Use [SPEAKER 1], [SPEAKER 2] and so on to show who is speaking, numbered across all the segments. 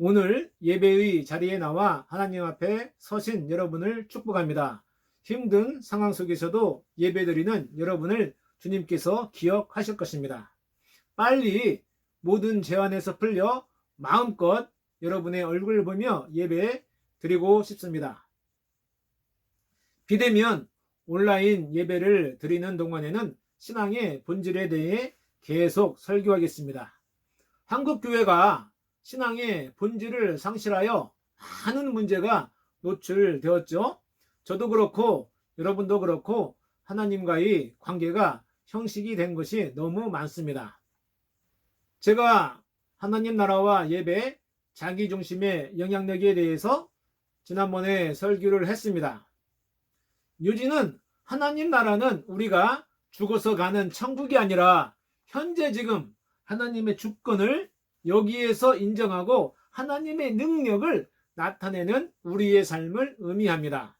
[SPEAKER 1] 오늘 예배의 자리에 나와 하나님 앞에 서신 여러분을 축복합니다. 힘든 상황 속에서도 예배드리는 여러분을 주님께서 기억하실 것입니다. 빨리 모든 재환에서 풀려 마음껏 여러분의 얼굴을 보며 예배 드리고 싶습니다. 비대면 온라인 예배를 드리는 동안에는 신앙의 본질에 대해 계속 설교하겠습니다. 한국교회가 신앙의 본질을 상실하여 많은 문제가 노출되었죠. 저도 그렇고 여러분도 그렇고 하나님과의 관계가 형식이 된 것이 너무 많습니다. 제가 하나님 나라와 예배, 자기 중심의 영향력에 대해서 지난번에 설교를 했습니다. 요지는 하나님 나라는 우리가 죽어서 가는 천국이 아니라 현재 지금 하나님의 주권을 여기에서 인정하고 하나님의 능력을 나타내는 우리의 삶을 의미합니다.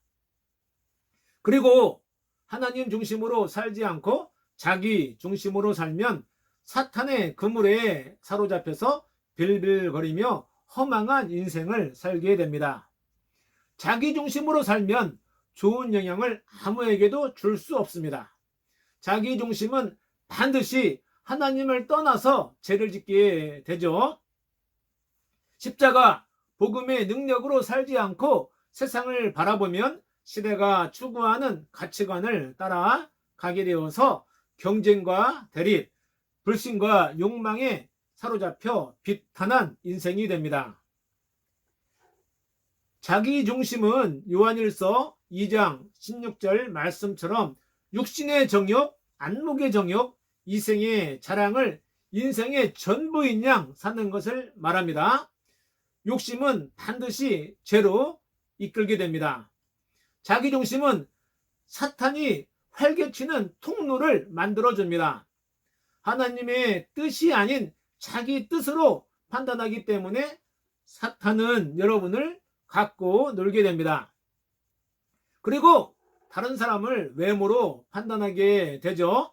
[SPEAKER 1] 그리고 하나님 중심으로 살지 않고 자기 중심으로 살면 사탄의 그물에 사로잡혀서 빌빌거리며 허망한 인생을 살게 됩니다. 자기 중심으로 살면 좋은 영향을 아무에게도 줄 수 없습니다. 자기 중심은 반드시 하나님을 떠나서 죄를 짓게 되죠. 십자가 복음의 능력으로 살지 않고 세상을 바라보면 시대가 추구하는 가치관을 따라 가게 되어서 경쟁과 대립, 불신과 욕망에 사로잡혀 비탄한 인생이 됩니다. 자기 중심은 요한일서 2장 16절 말씀처럼 육신의 정욕, 안목의 정욕, 이생의 자랑을 인생의 전부인 양 사는 것을 말합니다. 욕심은 반드시 죄로 이끌게 됩니다. 자기 중심은 사탄이 활개치는 통로를 만들어 줍니다. 하나님의 뜻이 아닌 자기 뜻으로 판단하기 때문에 사탄은 여러분을 갖고 놀게 됩니다. 그리고 다른 사람을 외모로 판단하게 되죠.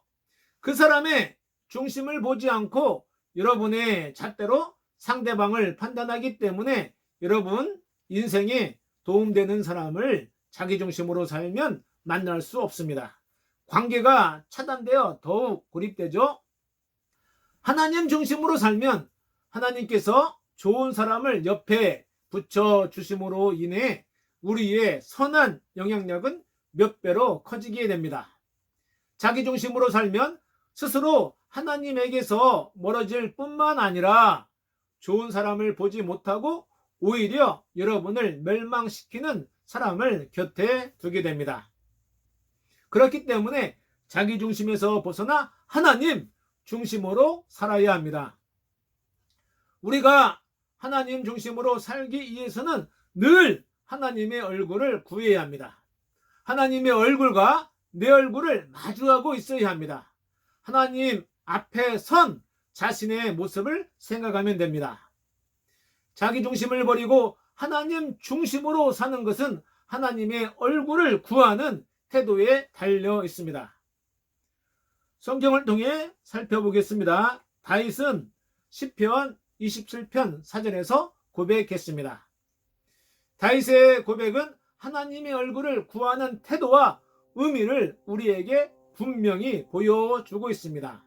[SPEAKER 1] 그 사람의 중심을 보지 않고 여러분의 잣대로 상대방을 판단하기 때문에 여러분 인생에 도움되는 사람을 자기 중심으로 살면 만날 수 없습니다. 관계가 차단되어 더욱 고립되죠. 하나님 중심으로 살면 하나님께서 좋은 사람을 옆에 붙여 주심으로 인해 우리의 선한 영향력은 몇 배로 커지게 됩니다. 자기 중심으로 살면 스스로 하나님에게서 멀어질 뿐만 아니라 좋은 사람을 보지 못하고 오히려 여러분을 멸망시키는 사람을 곁에 두게 됩니다. 그렇기 때문에 자기 중심에서 벗어나 하나님 중심으로 살아야 합니다. 우리가 하나님 중심으로 살기 위해서는 늘 하나님의 얼굴을 구해야 합니다. 하나님의 얼굴과 내 얼굴을 마주하고 있어야 합니다. 하나님 앞에 선 자신의 모습을 생각하면 됩니다. 자기 중심을 버리고 하나님 중심으로 사는 것은 하나님의 얼굴을 구하는 태도에 달려 있습니다. 성경을 통해 살펴보겠습니다. 다윗은 10편 27편 사전에서 고백했습니다. 다윗의 고백은 하나님의 얼굴을 구하는 태도와 의미를 우리에게 분명히 보여주고 있습니다.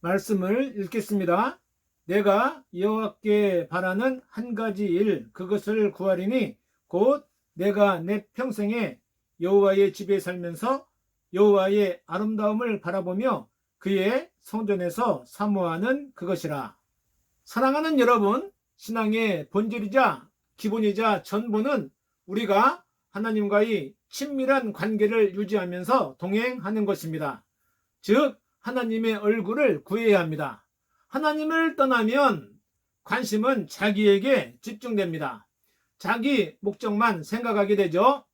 [SPEAKER 1] 말씀을 읽겠습니다. 내가 여호와께 바라는 한 가지 일 그것을 구하리니 곧 내가 내 평생에 여호와의 집에 살면서 여호와의 아름다움을 바라보며 그의 성전에서 사모하는 그것이라. 사랑하는 여러분, 신앙의 본질이자 기본이자 전부는 우리가 하나님과의 친밀한 관계를 유지하면서 동행하는 것입니다. 즉, 하나님의 얼굴을 구해야 합니다. 하나님을 떠나면 관심은 자기에게 집중됩니다. 자기 목적만 생각하게 되죠.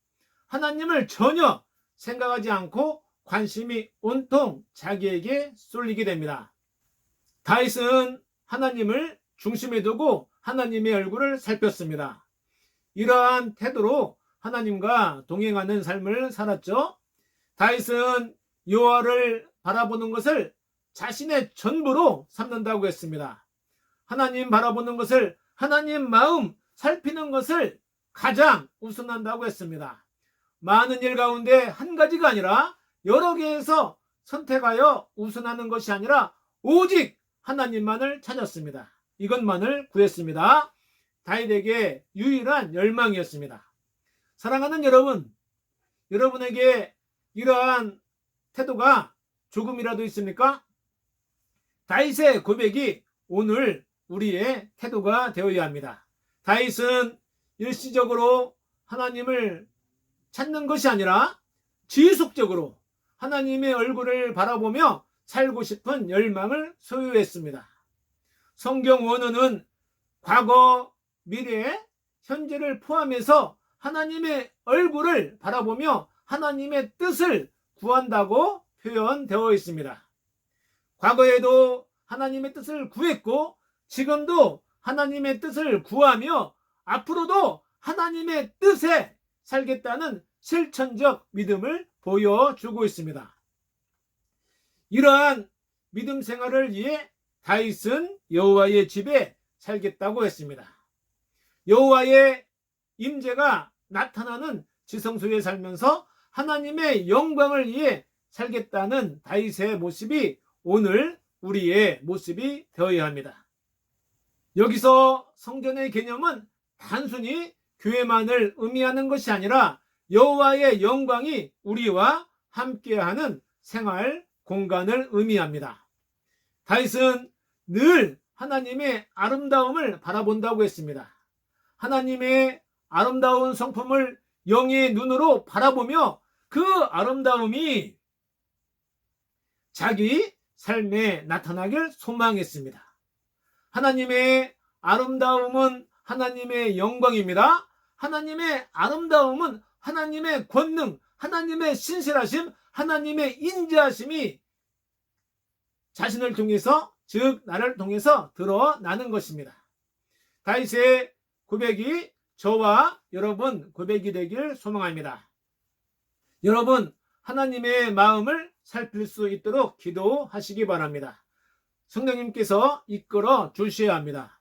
[SPEAKER 1] 하나님을 전혀 생각하지 않고 관심이 온통 자기에게 쏠리게 됩니다. 다윗은 하나님을 중심에 두고 하나님의 얼굴을 살폈습니다. 이러한 태도로 하나님과 동행하는 삶을 살았죠. 다윗은 여호와를 바라보는 것을 자신의 전부로 삼는다고 했습니다. 하나님 바라보는 것을 하나님 마음 살피는 것을 가장 우선한다고 했습니다. 많은 일 가운데 한 가지가 아니라 여러 개에서 선택하여 우선하는 것이 아니라 오직 하나님만을 찾았습니다. 이것만을 구했습니다. 다윗에게 유일한 열망이었습니다. 사랑하는 여러분, 여러분에게 이러한 태도가 조금이라도 있습니까? 다윗의 고백이 오늘 우리의 태도가 되어야 합니다. 다윗은 일시적으로 하나님을 찾는 것이 아니라 지속적으로 하나님의 얼굴을 바라보며 살고 싶은 열망을 소유했습니다. 성경 원어는 과거, 미래, 현재를 포함해서 하나님의 얼굴을 바라보며 하나님의 뜻을 구한다고 표현되어 있습니다. 과거에도 하나님의 뜻을 구했고 지금도 하나님의 뜻을 구하며 앞으로도 하나님의 뜻에 살겠다는 실천적 믿음을 보여주고 있습니다. 이러한 믿음 생활을 위해 다윗은 여호와의 집에 살겠다고 했습니다. 여호와의 임재가 나타나는 지성소에 살면서 하나님의 영광을 위해 살겠다는 다윗의 모습이 오늘 우리의 모습이 되어야 합니다. 여기서 성전의 개념은 단순히 교회만을 의미하는 것이 아니라 여호와의 영광이 우리와 함께하는 생활 공간을 의미합니다. 다윗은 늘 하나님의 아름다움을 바라본다고 했습니다. 하나님의 아름다운 성품을 영의 눈으로 바라보며 그 아름다움이 자기 삶에 나타나길 소망했습니다. 하나님의 아름다움은 하나님의 영광입니다. 하나님의 아름다움은 하나님의 권능, 하나님의 신실하심, 하나님의 인자하심이 자신을 통해서 즉 나를 통해서 드러나는 것입니다. 다윗의 고백이 저와 여러분 고백이 되길 소망합니다. 여러분 하나님의 마음을 살필 수 있도록 기도하시기 바랍니다. 성령님께서 이끌어 주셔야 합니다.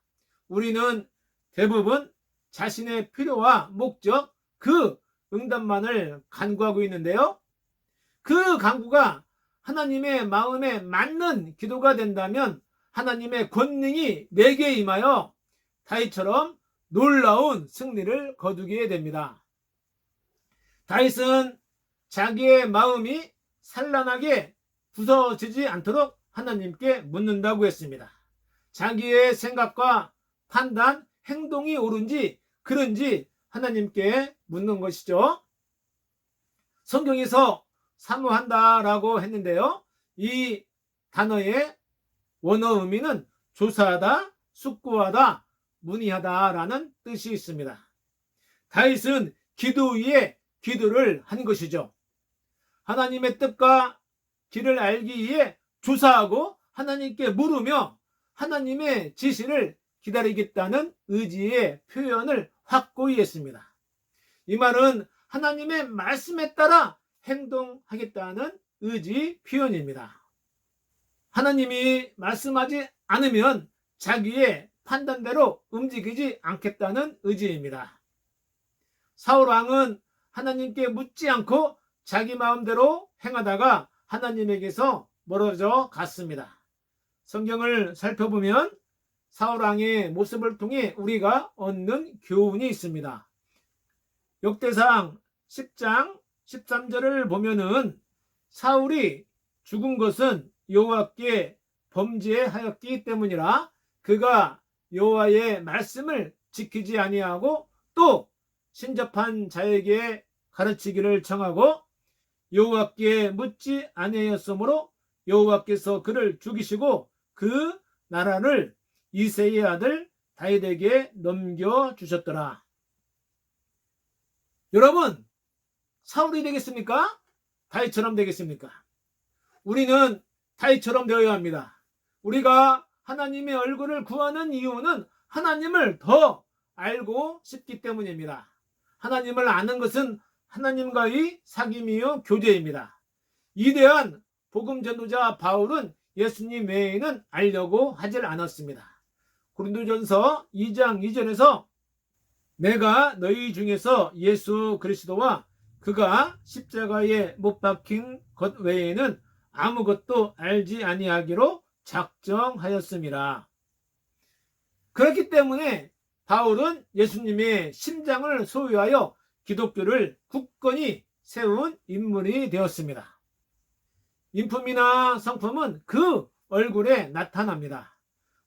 [SPEAKER 1] 우리는 대부분 자신의 필요와 목적, 그 응답만을 간구하고 있는데요. 그 간구가 하나님의 마음에 맞는 기도가 된다면 하나님의 권능이 내게 임하여 다윗처럼 놀라운 승리를 거두게 됩니다. 다윗은 자기의 마음이 산란하게 부서지지 않도록 하나님께 묻는다고 했습니다. 자기의 생각과 판단, 행동이 옳은지 그런지 하나님께 묻는 것이죠. 성경에서 사모한다라고 했는데요. 이 단어의 원어 의미는 조사하다, 숙고하다, 문의하다라는 뜻이 있습니다. 다윗은 기도 위에 기도를 한 것이죠. 하나님의 뜻과 길을 알기 위해 조사하고 하나님께 물으며 하나님의 지시를 기다리겠다는 의지의 표현을 확고히 했습니다. 이 말은 하나님의 말씀에 따라 행동하겠다는 의지 표현입니다. 하나님이 말씀하지 않으면 자기의 판단대로 움직이지 않겠다는 의지입니다. 사울 왕은 하나님께 묻지 않고 자기 마음대로 행하다가 하나님에게서 멀어져 갔습니다. 성경을 살펴보면 사울 왕의 모습을 통해 우리가 얻는 교훈이 있습니다. 역대상 10장 13절을 보면은 사울이 죽은 것은 여호와께 범죄하였기 때문이라 그가 여호와의 말씀을 지키지 아니하고 또 신접한 자에게 가르치기를 청하고 여호와께 묻지 아니하였으므로 여호와께서 그를 죽이시고 그 나라를 이세의 아들 다윗에게 넘겨 주셨더라. 여러분, 사울이 되겠습니까? 다윗처럼 되겠습니까? 우리는 다윗처럼 되어야 합니다. 우리가 하나님의 얼굴을 구하는 이유는 하나님을 더 알고 싶기 때문입니다. 하나님을 아는 것은 하나님과의 사귐이요 교제입니다. 위대한 복음 전도자 바울은 예수님 외에는 알려고 하질 않았습니다. 고린도전서 2장 2절에서 내가 너희 중에서 예수 그리스도와 그가 십자가에 못 박힌 것 외에는 아무것도 알지 아니하기로 작정하였습니다. 그렇기 때문에 바울은 예수님의 심장을 소유하여 기독교를 굳건히 세운 인물이 되었습니다. 인품이나 성품은 그 얼굴에 나타납니다.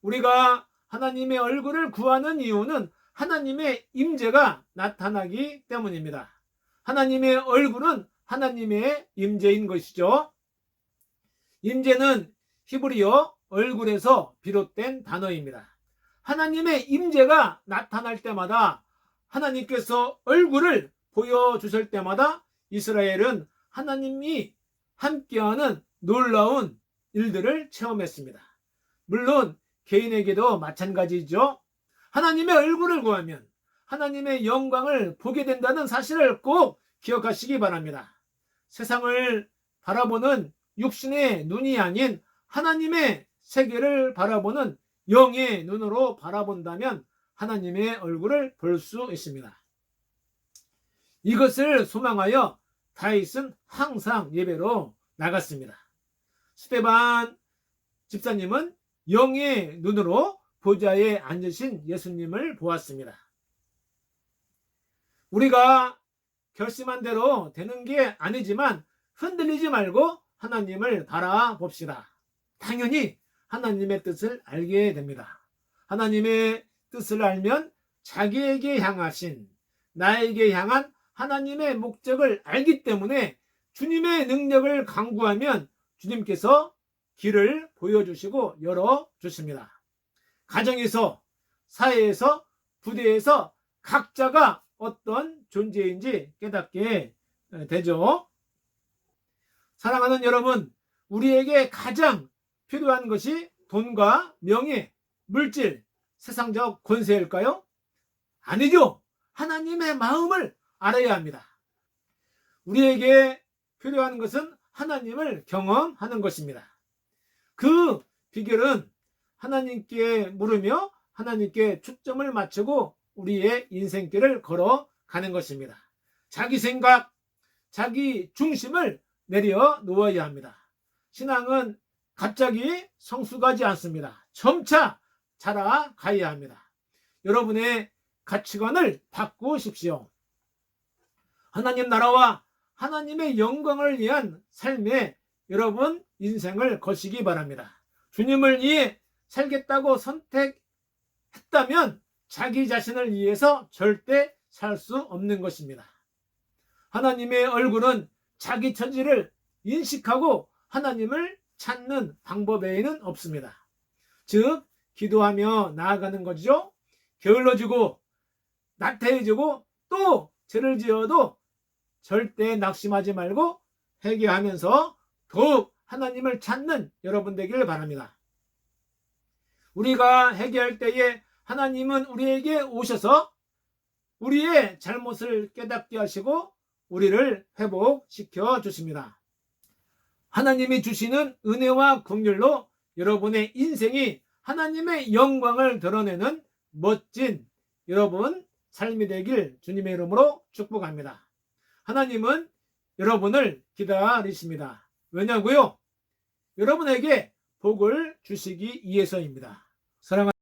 [SPEAKER 1] 우리가 하나님의 얼굴을 구하는 이유는 하나님의 임재가 나타나기 때문입니다. 하나님의 얼굴은 하나님의 임재인 것이죠. 임재는 히브리어 얼굴에서 비롯된 단어입니다. 하나님의 임재가 나타날 때마다 하나님께서 얼굴을 보여주실 때마다 이스라엘은 하나님이 함께하는 놀라운 일들을 체험했습니다. 물론 개인에게도 마찬가지죠. 하나님의 얼굴을 구하면 하나님의 영광을 보게 된다는 사실을 꼭 기억하시기 바랍니다. 세상을 바라보는 육신의 눈이 아닌 하나님의 세계를 바라보는 영의 눈으로 바라본다면 하나님의 얼굴을 볼 수 있습니다. 이것을 소망하여 다윗은 항상 예배로 나갔습니다. 스테반 집사님은 영의 눈으로 보좌에 앉으신 예수님을 보았습니다. 우리가 결심한 대로 되는 게 아니지만 흔들리지 말고 하나님을 바라봅시다. 당연히 하나님의 뜻을 알게 됩니다. 하나님의 뜻을 알면 자기에게 향하신 나에게 향한 하나님의 목적을 알기 때문에 주님의 능력을 강구하면 주님께서 길을 보여주시고 열어주십니다. 가정에서, 사회에서, 부대에서 각자가 어떤 존재인지 깨닫게 되죠. 사랑하는 여러분, 우리에게 가장 필요한 것이 돈과 명예, 물질, 세상적 권세일까요? 아니죠. 하나님의 마음을 알아야 합니다. 우리에게 필요한 것은 하나님을 경험하는 것입니다. 그 비결은 하나님께 물으며 하나님께 초점을 맞추고 우리의 인생길을 걸어가는 것입니다. 자기 생각, 자기 중심을 내려 놓아야 합니다. 신앙은 갑자기 성숙하지 않습니다. 점차 자라가야 합니다. 여러분의 가치관을 바꾸십시오. 하나님 나라와 하나님의 영광을 위한 삶에 여러분 인생을 거시기 바랍니다. 주님을 위해 살겠다고 선택했다면 자기 자신을 위해서 절대 살 수 없는 것입니다. 하나님의 얼굴은 자기 처지를 인식하고 하나님을 찾는 방법 외에는 없습니다. 즉, 기도하며 나아가는 거죠. 게을러지고, 나태해지고, 또 죄를 지어도 절대 낙심하지 말고 회개하면서 더욱 하나님을 찾는 여러분 되기를 바랍니다. 우리가 회개할 때에 하나님은 우리에게 오셔서 우리의 잘못을 깨닫게 하시고 우리를 회복시켜 주십니다. 하나님이 주시는 은혜와 긍휼로 여러분의 인생이 하나님의 영광을 드러내는 멋진 여러분 삶이 되길 주님의 이름으로 축복합니다. 하나님은 여러분을 기다리십니다. 왜냐고요? 여러분에게 복을 주시기 위해서입니다. 사랑하는